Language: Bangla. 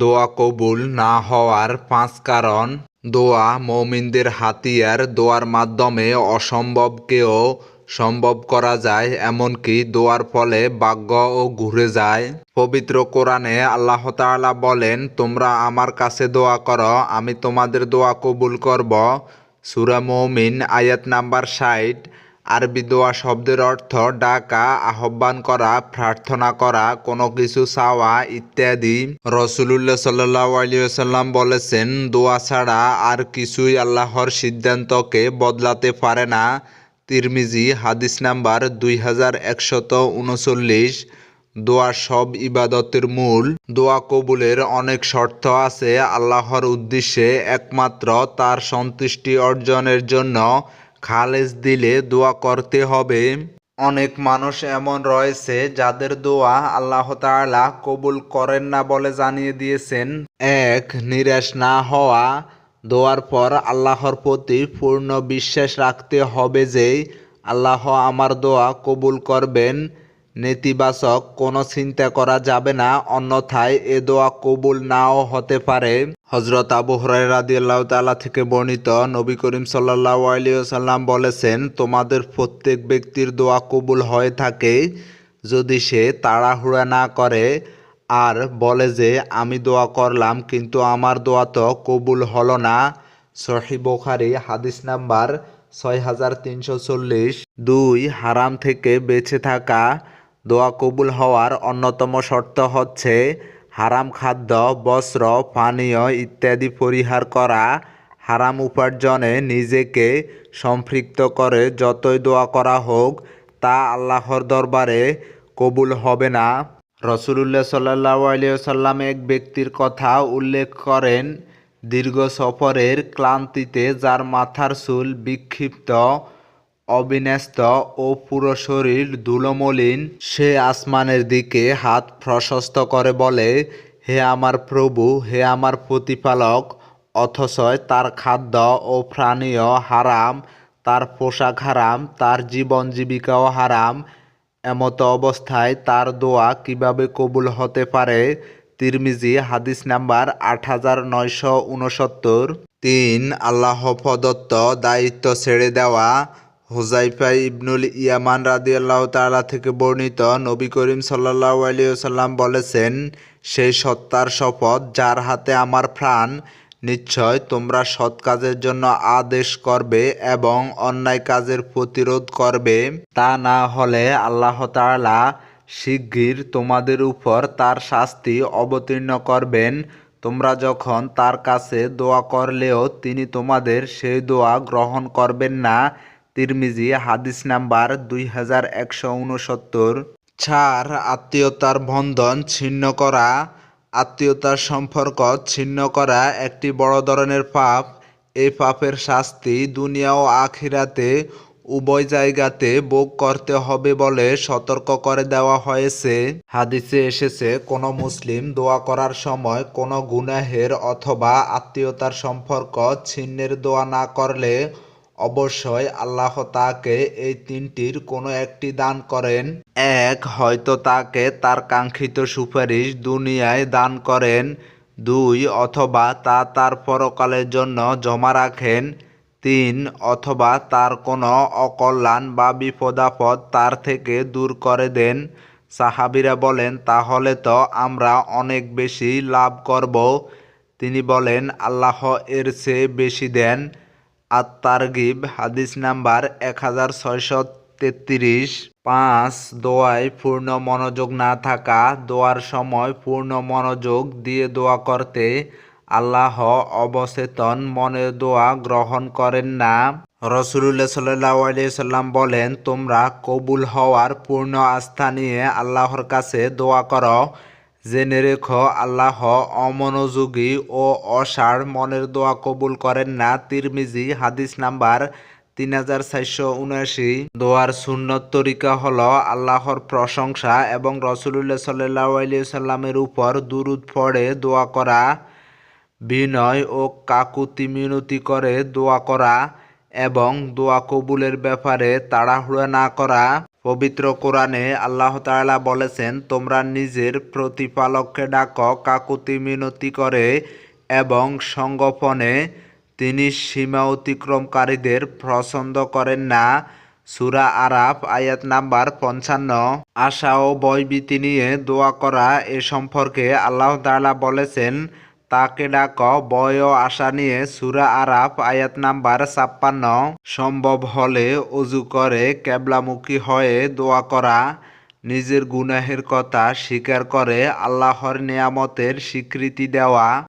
দোয়া কবুল না হওয়ার পাঁচ কারণ দোয়া মৌমিনদের হাতিয়ার। দোয়ার মাধ্যমে অসম্ভবকেও সম্ভব করা যায়, এমনকি দোয়ার ফলে ভাগ্যও ঘুরে যায়। পবিত্র কোরআনে আল্লাহ তাআলা বলেন, তোমরা আমার কাছে দোয়া করো, আমি তোমাদের দোয়া কবুল করব। সূরা মৌমিন আয়াত নাম্বার ষাট। আরবি দোয়া শব্দের অর্থ ডাকা, আহ্বান করা, প্রার্থনা করা, কোনো কিছু চাওয়া ইত্যাদি। রসুলুল্লাহ সাল্লাহ আলিয়াল্লাম বলেছেন, দোয়া ছাড়া আর কিছুই আল্লাহর সিদ্ধান্তকে বদলাতে পারে না। তিরমিজি, হাদিস নাম্বার দুই হাজার উনচল্লিশ। দোয়া সব ইবাদতের মূল। দোয়া কবুলের অনেক শর্ত আছে। আল্লাহর উদ্দেশ্যে একমাত্র তার সন্তুষ্টি অর্জনের জন্য খালেজ দিলে দোয়া করতে হবে। অনেক মানুষ এমন রয়েছে যাদের দোয়া আল্লাহ তাআলা কবুল করেন না বলে জানিয়ে দিয়েছেন। এক, নিরাশ না হওয়া। দোয়ার পর আল্লাহর প্রতি পূর্ণ বিশ্বাস রাখতে হবে যে আল্লাহ আমার দোয়া কবুল করবেন। নেতিবাচক কোনো চিন্তা করা যাবে না, অন্যথায় এ দোয়া কবুল নাও হতে পারে। হজরত আবু হরাইরাদি আল্লাহ তালা থেকে বর্ণিত নবী করিম সাল্লাহ আলিয়াল্লাম বলেছেন, তোমাদের প্রত্যেক ব্যক্তির দোয়া কবুল হয়ে থাকে যদি সে তাড়াহুড়া না করে আর বলে যে, আমি দোয়া করলাম, কিন্তু আমার দোয়া তো কবুল হলো না। সহি বোখারি হাদিস নাম্বার ছয় হাজার তিনশো চল্লিশ। দুই, হারাম থেকে বেঁচে থাকা দোয়া কবুল হওয়ার অন্যতম শর্ত হচ্ছে হারাম খাদ্য, বস্ত্র, পানীয় ইত্যাদি পরিহার করা। হারাম উপার্জনে নিজেকে সম্পৃক্ত করে যতই দোয়া করা হোক, তা আল্লাহর দরবারে কবুল হবে না। রসুলুল্লাহ সাল্লাহ আলিয়াল্লাম এক ব্যক্তির কথা উল্লেখ করেন, দীর্ঘ সফরের ক্লান্তিতে যার মাথার চুল বিক্ষিপ্ত অবিন্যস্ত ও পুরো শরীর ধুলোমলিন সে আসমানের দিকে হাত প্রশস্ত করে বলে, হে আমার প্রভু, হে আমার প্রতিপালক, অথচ তার খাদ্য ও প্রাণীয় হারাম, তার পোশাক হারাম, তার জীবন জীবিকাও হারাম, এমতো অবস্থায় তার দোয়া কীভাবে কবুল হতে পারে? তিরমিজি, হাদিস নাম্বার আট হাজার নয়শো উনসত্তর তিন, আল্লাহ প্রদত্ত দায়িত্ব ছেড়ে দেওয়া। হুজাইফা ইবনুল ইয়ামান রাদি আল্লাহ তালা থেকে বর্ণিত নবী করিম সাল্লাহ আলিয়াল্লাম বলেছেন সেই সত্তার শপথ, যার হাতে আমার প্রাণ, নিশ্চয় তোমরা সৎ কাজের জন্য আদেশ করবে এবং অন্যায় কাজের প্রতিরোধ করবে। তা না হলে আল্লাহ তাআলা শিগগির তোমাদের উপর তার শাস্তি অবতীর্ণ করবেন। তোমরা যখন তার কাছে দোয়া করলেও তিনি তোমাদের সেই দোয়া গ্রহণ করবেন না তিরমিজি, হাদিস নাম্বার দুই হাজার একশো উনসত্তর। চার আত্মীয়তার বন্ধন ছিন্ন করা। আত্মীয়তার সম্পর্ক ছিন্ন করা একটি বড় ধরনের পাপ। এই পাপের শাস্তি দুনিয়া ও আখিরাতে উভয় জায়গাতে ভোগ করতে হবে বলে সতর্ক করে দেওয়া হয়েছে। হাদিসে এসেছে, কোনো মুসলিম দোয়া করার সময় কোনো গুনাহের অথবা আত্মীয়তার সম্পর্ক ছিন্নের দোয়া না করলে অবশ্যই আল্লাহ তাকে এই তিনটির কোনো একটি দান করেন। এক, হয়তো তাকে তার কাঙ্ক্ষিত সুপারিশ দুনিয়ায় দান করেন। দুই, অথবা তা তার পরকালের জন্য জমা রাখেন। তিন, অথবা তার কোনো অকল্যাণ বা বিপদাপদ তার থেকে দূর করে দেন। সাহাবিরা বলেন, তাহলে তো আমরা অনেক বেশি লাভ করব। তিনি বলেন, আল্লাহ এর চেয়ে বেশি দেন। আত্মারগিব, হাদিস নাম্বার এক হাজার ছয়শো তেত্রিশ। পাঁচ, দোয়ায় পূর্ণ মনোযোগ না থাকা, দোয়ার সময় পূর্ণ মনোযোগ দিয়ে দোয়া করতে। আল্লাহ অবচেতন মনে দোয়া গ্রহণ করেন না। রসুল্লাহ সাল্লাহ সাল্লাম বলেন, তোমরা কবুল হওয়ার পূর্ণ আস্থা নিয়ে আল্লাহর কাছে দোয়া করো। জেনে রেখো আল্লাহ অমনোযোগী ও অসার মনের দোয়া কবুল করেন না। তিরমিজি, হাদিস নাম্বার তিন হাজার চারশো উনআশি। দোয়ার সুন্নত তরিকা হল আল্লাহর প্রশংসা এবং রসুল্লাহ সাল্লাহ সাল্লামের উপর দুরুদ পড়ে দোয়া করা, বিনয় ও কাকুতি মিনতি করে দোয়া করা এবং দোয়া কবুলের ব্যাপারে তাড়াহুড়া না করা। পবিত্র কোরআনে আল্লাহ তাআলা বলেছেন, তোমরা নিজের প্রতিপালককে ডাকো, কাকুতি মিনতি করে এবং সংগোপনে তিনি সীমা অতিক্রমকারীদের পছন্দ করেন না। সুরা আরাফ, আয়াত নাম্বার পঞ্চান্ন। আশা ও বয়বীতি নিয়ে দোয়া করা এ সম্পর্কে আল্লাহ তাআলা বলেছেন তাকে ডাক, বয় আশা নিয়ে সুরা আরাফ, আয়াত নাম্বার ছাপ্পান্ন। সম্ভব হলে অজু করে ক্যাবলামুখী হয়ে দোয়া করা। নিজের গুনাহের কথা স্বীকার করে, আল্লাহর নেয়ামতের স্বীকৃতি দেওয়া।